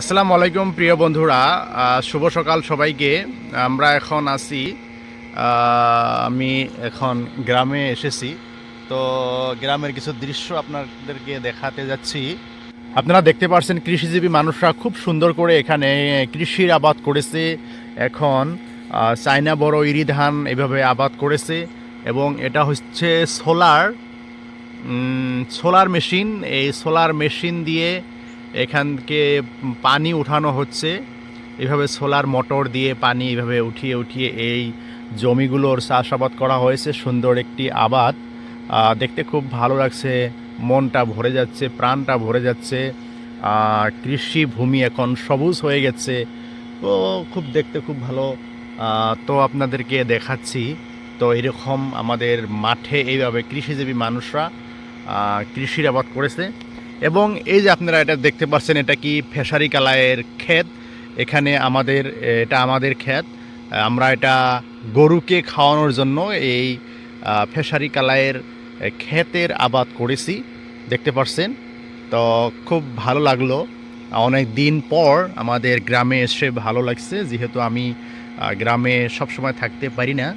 আসসালামু আলাইকুম, প্রিয় বন্ধুরা। শুভ সকাল সবাইকে। আমরা এখন আছি আমি এখন গ্রামে এসেছি। তো গ্রামের কিছু দৃশ্য আপনাদেরকে দেখাতে যাচ্ছি। আপনারা দেখতে পাচ্ছেন কৃষিজীবী মানুষরা খুব সুন্দর করে এখানে কৃষির আবাদ করেছে। এখন চায়না বড় ইরি ধান এভাবে আবাদ করেছে এবং এটা হচ্ছে সোলার সোলার মেশিন। এই সোলার মেশিন দিয়ে এখানকে পানি উঠানো হচ্ছে। এভাবে সোলার মোটর দিয়ে পানি এভাবে উঠিয়ে উঠিয়ে এই জমিগুলোর চাষাবাদ করা হয়েছে। সুন্দর একটি আবাদ। দেখতে খুব ভালো লাগছে। মনটা ভরে যাচ্ছে, প্রাণটা ভরে যাচ্ছে। কৃষি ভূমি এখন সবুজ হয়ে গেছে। তো খুব দেখতে খুব ভালো। তো আপনাদেরকে দেখাচ্ছি। তো এরকম আমাদের মাঠে এইভাবে কৃষিজীবী মানুষরা কৃষির আবাদ করেছে। এবং এই যে আপনারা এটা দেখতে পাচ্ছেন, এটা কি ফেসারি কালায়ের ক্ষেত? এখানে আমাদের, এটা আমাদের ক্ষেত। আমরা এটা গরুকে খাওয়ানোর জন্য এই ফেসারি কালায়ের ক্ষেতের আবাদ করেছি, দেখতে পাচ্ছেন। তো খুব ভালো লাগল। অনেক দিন পর আমাদের গ্রামে এসে ভালো লাগছে, যেহেতু আমি গ্রামে সবসময় থাকতে পারি না।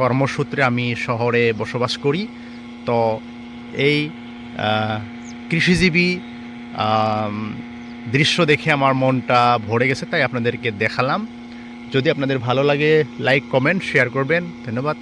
কর্মসূত্রে আমি শহরে বসবাস করি। তো এই কৃষিজীবী দৃশ্য দেখে আমার মনটা ভরে গেছে, তাই আপনাদেরকে দেখালাম। যদি আপনাদের ভালো লাগে লাইক কমেন্ট শেয়ার করবেন। ধন্যবাদ।